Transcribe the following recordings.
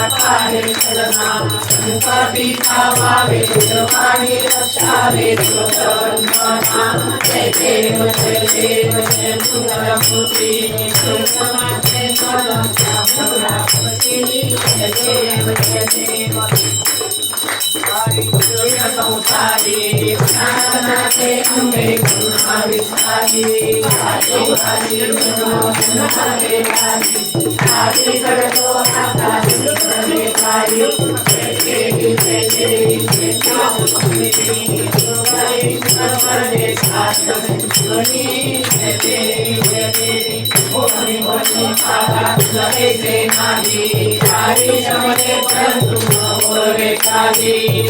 वाटावे तुकाटी पावावे तुमारी रक्षावे जय देव जय देव जय तुकरपुरी जय देव जय देव संसारी नारनाचे अंबे गुणा विसारी भाजी भाजी गुणारे भाजी भाजी करतो आता गुणारे भाजी जैसे की जैसे जैसा उपमिती गुणारे सर्वने साथ गुणी जैसे जैसे ओमि ओमि आगा जैसे नाही हरी जमने परंतु नवरे काही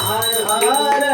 हर हर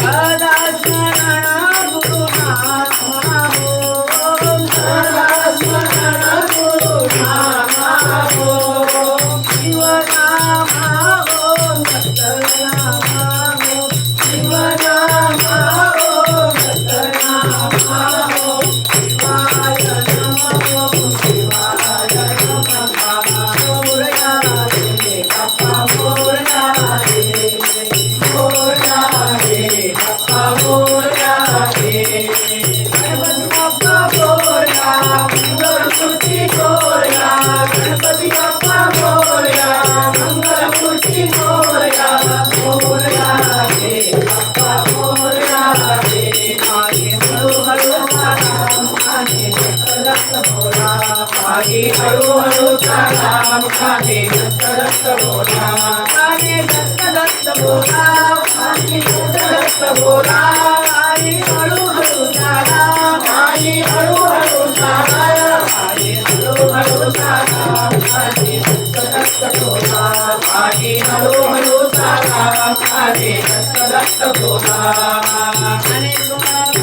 सदा शरण मोरला हळूहळू चाला बोला दत्त दत्त बोला दत्त बोला आई हळूहळू चाला आई हळूहळू चाला आई हळूहळू चाला बोला हळूहळू चाला मुखाने रक्त बोला आणि गुलाब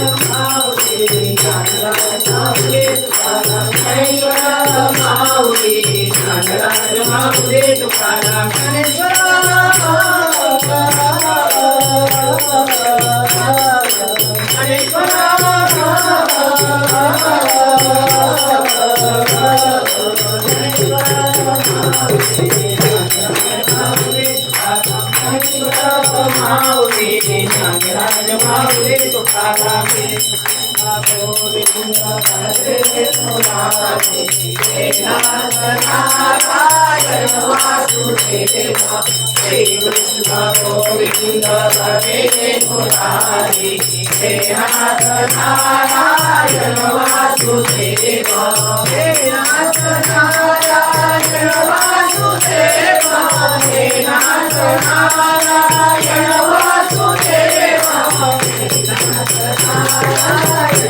माऊली नागराज माऊली तुकाराम गणेश्वर माऊली नागराज माऊली तुकाराम नागराज माऊली तुकाराम गोविंद हरे मुरारी नाथ नारायण वासुदेव श्री कृष्ण हे नाथ नारायण हे नाथ नारायण वासुदेव हे नाथ नारायण वासुदेव नारायण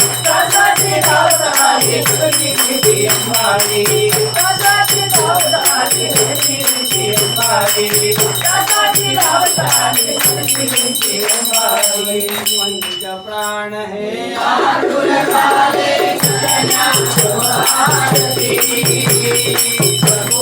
प्राण हे प्रभु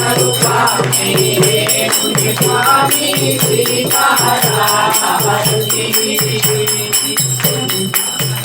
स्वरूपाणी हे तुझे स्वामी श्री महाराज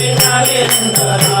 Hare Nandana,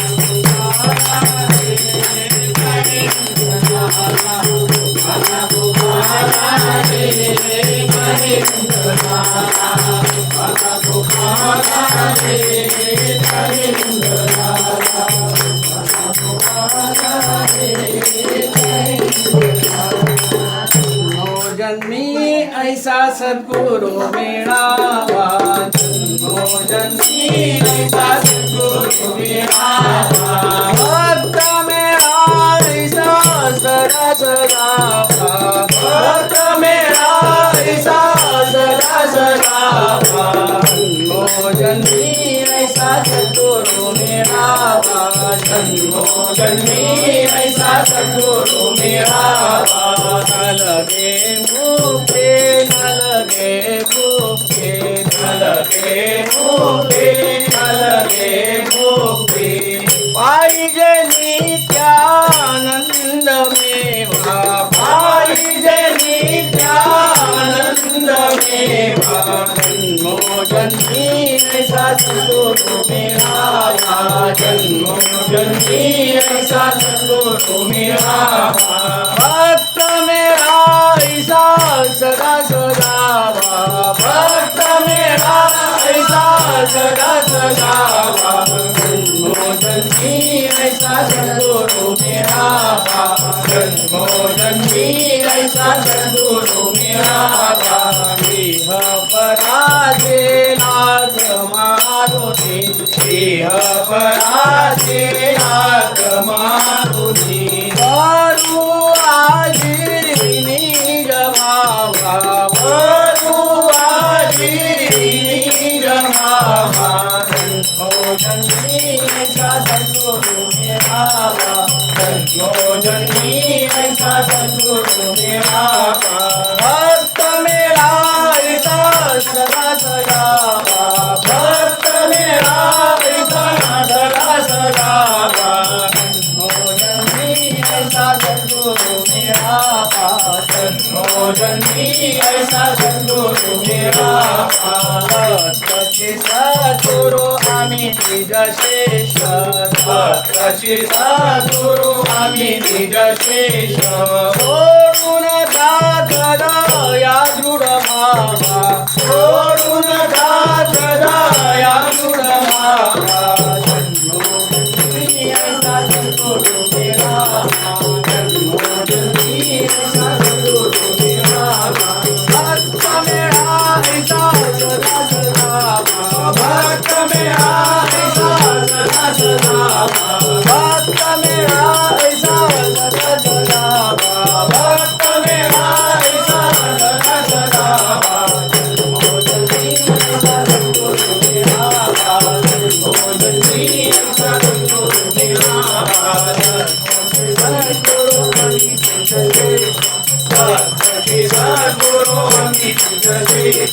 ऐसा सद्गुरु मिळावा. जन्मी ऐसा सद्गुरु मिळावा. भक्त मेरा ऐसा सदा सदा भक्त मेरा ऐसा सदा सदा जन्मी ऐसा सद्गुरु मिळावा. जन्मो जन्मी ऐसा सद्गुरु मिळावा. मुखे पाहिजे नित्यानंद मेवा पाहिजे नित्यानंद मेवा जन्मो जन्मी ऐसा सद्गुरु मिळावा जन्मो जन्मी ऐसा सद्गुरु मिळावा भक्त मेरा ऐसा सदा सदा मेरा ऐसा सदा सदा ऐसा सद्गुरु मिळावा जन्मो ऐसा सद्गुरु मिळावा देह पराजे नाथ मारुती देह गुरु आम्ही निज शेष. भक्ताची सद्गुरु आम्ही निज शेष. हो, सोडून तुझे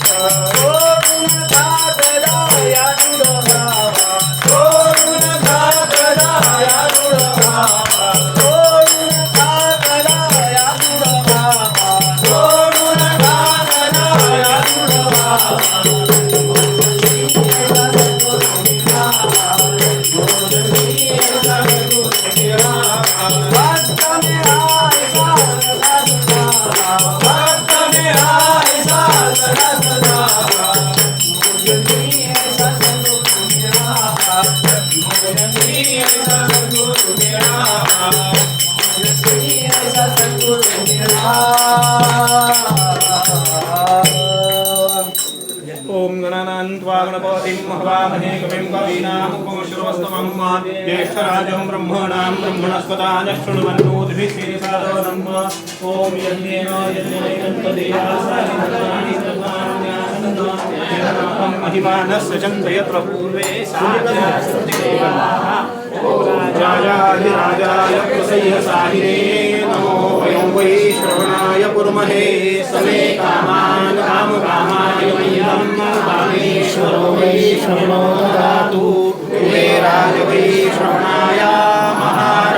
गणपतिं हवामहे कविं कवीनामुपमश्रवस्तमं ज्येष्ठराजं ब्रह्मणां ब्रह्मणस्पदान शृण्वन्नोद्भिषेसादवनं ॐ यज्ञेन यज्ञेन महिमानस्य चन्द्रयत्र पूर्वे सा राजाधिराजाय प्रसह्य साहिने नमो वयं वै श्रवणाय कुर्महे समे कामान् कामकामाय मह्यं कामेश्वरो वै श्रवणो ददातु कुबेराय वै श्रवणाय महाराज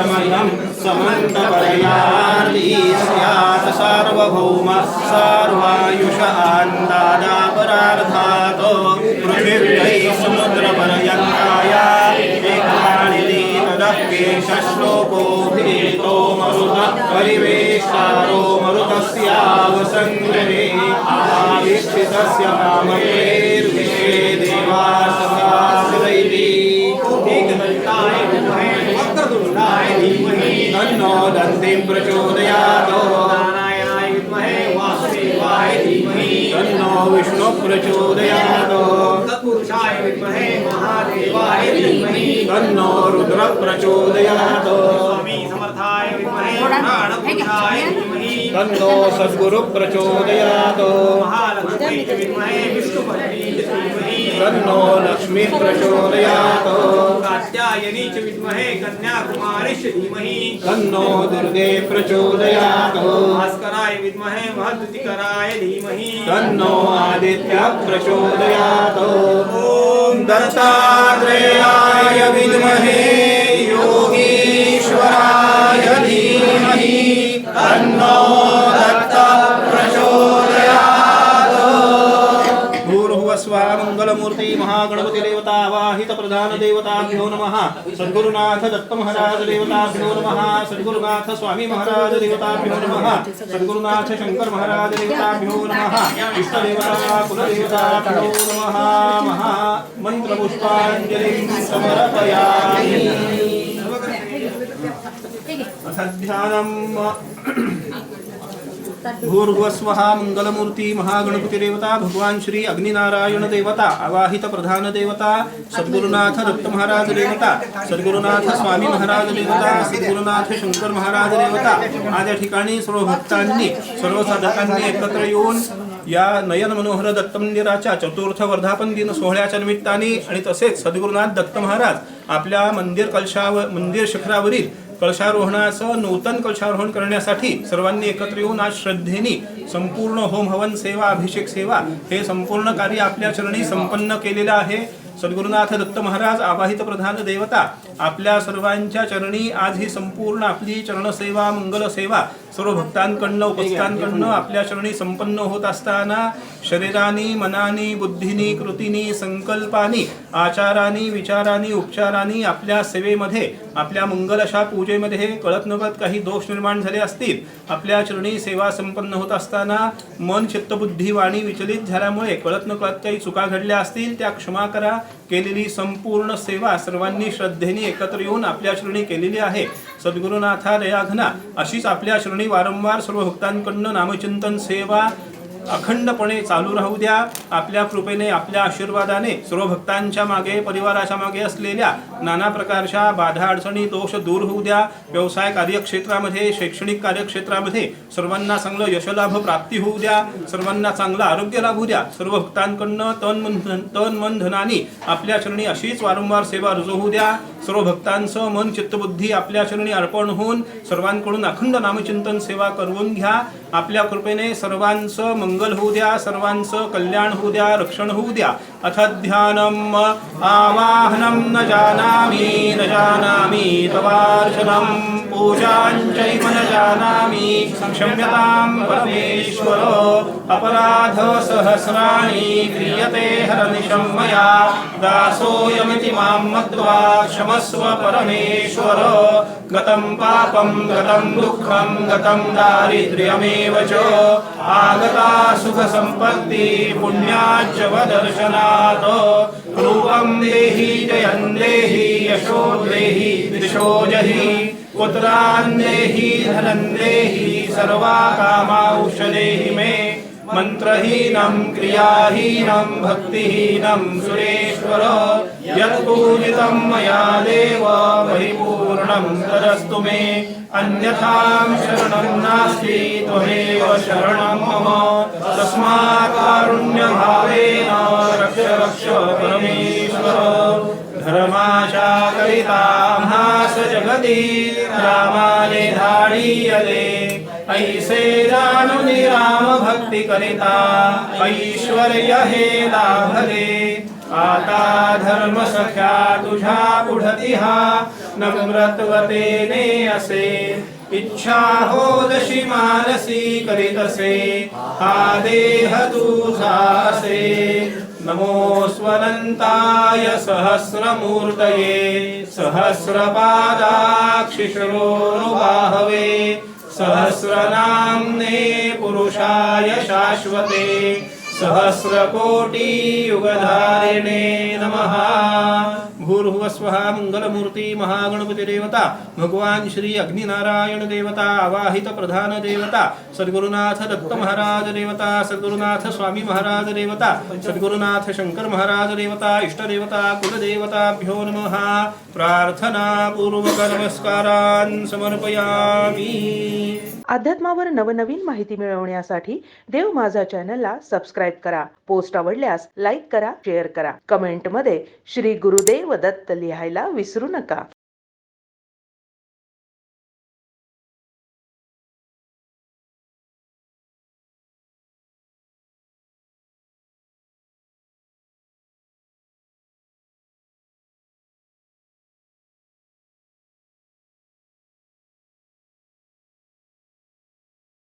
महाराजमाधिपत्यमयं समन्तपर्यार्दी स्यात् सार्वभौम सार्वायुष आन्दादापरार्थात् पृथिव्यै समुद्रपर्यन्ताया एकाणिति तदप्येषश्लोको भेदो मरुत परिवेष्टारो मरुतस्यावसङ्ग्रहे आवीक्षितस्य कामपेर्विषे दन्तिं प्रचोदयात्। तन्नो विष्णु प्रचोदयात्। तत्पुरुषाय विद्महे महादेवाय धीमहि। तन्नो रुद्र प्रचोदयात्। स्वामी समर्थाय विद्महे प्राणपुरुषाय धीमहि। तन्नो सद्गुरु प्रचोदयात्। तन्नो लक्ष्मी प्रचोदयात्। कात्यायनी च विद्महे कन्याकुमारी च धीमहि। तन्नो दुर्गे प्रचोदयात्। भास्कराय विद्महे महद्युतिकराय धीमहि। तन्नो आदित्य प्रचोदयात्। ॐ दत्तात्रेयाय विद्महे योगीश्वराय धीमहि। तन्नो देवताभ्यो नमः। सद्गुरुनाथ दत्त महाराज देवताभ्यो नमः। सद्गुरुनाथ स्वामी महाराज देवताभ्यो नमः। सद्गुरुनाथ शंकर महाराज देवताभ्यो नमः। इष्टदेवता कुलदेवताभ्यो नमः। महा मन्त्रपुष्पाञ्जलिं समर्पयामि अथ ध्यानम् मंगलमूर्ती महागणपती देवता भगवान श्री अग्निनारायण देवता अवाहित प्रधान देवता सद्गुरुनाथ दत्त महाराज देवता सद्गुरुनाथ स्वामी महाराज देवता सद्गुरुनाथ शंकर महाराज देवता आज या ठिकाणी सर्व भक्तांनी सर्व साधकांनी एकत्र येऊन या नयन मनोहर दत्त मंदिराच्या चतुर्थ वर्धापन दिन सोहळ्याच्या निमित्ताने आणि तसेच सद्गुरुनाथ दत्त महाराज आपल्या मंदिर कलशावर मंदिर शिखरावरील कळशारोहणाचं नूतन कळशारोहण करण्यासाठी सर्वांनी एकत्र येऊन आज श्रद्धेने संपूर्ण होम हवन सेवा अभिषेक सेवा हे संपूर्ण कार्य आपल्या चरणी संपन्न केलेलं आहे. सद्गुरुनाथ दत्त महाराज आवाहित प्रधान देवता आपल्या सर्वांच्या चरणी आज ही संपूर्ण आपली चरणसेवा मंगलसेवा सर्व भक्तांकडनं उपस्थांकडनं आपल्या चरणी संपन्न होत असताना शरीरानी मनानी बुद्धीनी कृतीनी संकल्पानी आचारानी विचारानी उपचारानी आपल्या सेवेमध्ये आपल्या मंगल अशा पूजेमध्ये कळत नकळत काही दोष निर्माण झाले असतील. आपल्या चरणी सेवा संपन्न होत असताना मन चित्तबुद्धी वाणी विचलित झाल्यामुळे कळत नकळत काही चुका घडल्या असतील त्या क्षमा करा. केलेली संपूर्ण सेवा सर्वांनी श्रद्धेने एकत्र येऊन आपल्या चरणी केलेली आहे. सद्गुरुनाथा दयाघना अशीच आपल्या श्रेणी वारंवार सर्व भक्तांकडनं नामचिंतन सेवा अखंडपणे चालू राहू द्या. आपल्या कृपेने आपल्या आशीर्वादाने सर्व भक्तांच्या मागे परिवाराच्या मागे असलेल्या नाना प्रकारच्या बाधा अडचणी दोष दूर होऊ द्या. व्यवसाय कार्यक्षेत्रामध्ये शैक्षणिक कार्यक्षेत्रामध्ये सर्वांना चांगलं यशलाभ प्राप्ती होऊ द्या. सर्वांना चांगलं आरोग्य लाभू द्या. सर्व भक्तांकडनं तन मन धन- तन मन धनानी आपल्या चरणी अशीच वारंवार सेवा रुजू होऊ द्या. सर्व भक्तांचं मन चित्तबुद्धी आपल्या चरणी अर्पण होऊन सर्वांकडून अखंड नामचिंतन सेवा करवून घ्या. आपल्या कृपेने सर्वांचं मंगल होऊ द्या सर्वांचं कल्याण होऊ द्या रक्षण होऊ द्या. अथ ध्यानम् आवाहनं न जानामि न जानामि तवार्चनं पूजाञ्चैव न जानामि क्षम्यतां परमेश्वरो अपराधसहस्राणि क्रियते हरनिशं मया दासोऽयमिति मां मत्वा क्षमस्व परमेश्वर गतं पापं गतं दुःखं गतं दारिद्र्यमेव च आगता सुखसम्पत्ति पुण्याच्च वदर्शनात् रूपं देहि जयं देहि यशो देहि दिशो जहि। पुत्रान् देहि धनं देहि सर्वा कामांशदेहि मे। मन्त्रहीनं क्रियाहीनं भक्तिहीनं सुरेश्वर। यत्पूजितं मया देव परिपूर्णं तदस्तु मे। अन्यथां शरणं नास्ति त्वमेव शरणं मम। तस्मात् रक्ष परमेश्वर धर्माशा करिता म्हास जगती रामाने धाडीयले ऐसे जानुनि राम भक्ती करिता ऐश्वर्य हे लाभले। आता धर्म सख्या तुझ्या पुढतिहा नम्रत्वतेने असे। इच्छा हो दशी मानसी करीतसे हा देह तुझा असे नमो स्वनन्ताय सहस्रमूर्तये सहस्रपादाक्षिशरोनुबाहवे सहस्रनाम्ने पुरुषाय शाश्वते सहस्रकोटियुगधारिणे नमः। भूर्भुवस्वः मंगलमूर्ती महागणपती देवता। भगवान श्री अग्निनारायण देवता आवाहित प्रधान देवता सद्गुरुनाथ दत्त महाराज देवता सद्गुरुनाथ स्वामी महाराज देवता सद्गुरुनाथ शंकर महाराज देवता इष्टदेवता कुलदेवताभ्यो नमः। प्रार्थनापूर्वक नमस्कारान् समर्पयामि। अध्यात्मावर नवनवीन माहिती मिळवण्यासाठी देव माझा चॅनलला सबस्क्राईब करा. पोस्ट आवडल्यास लाईक करा शेअर करा. कमेंटमध्ये श्री गुरुदेव दत्त लिहायला विसरू नका.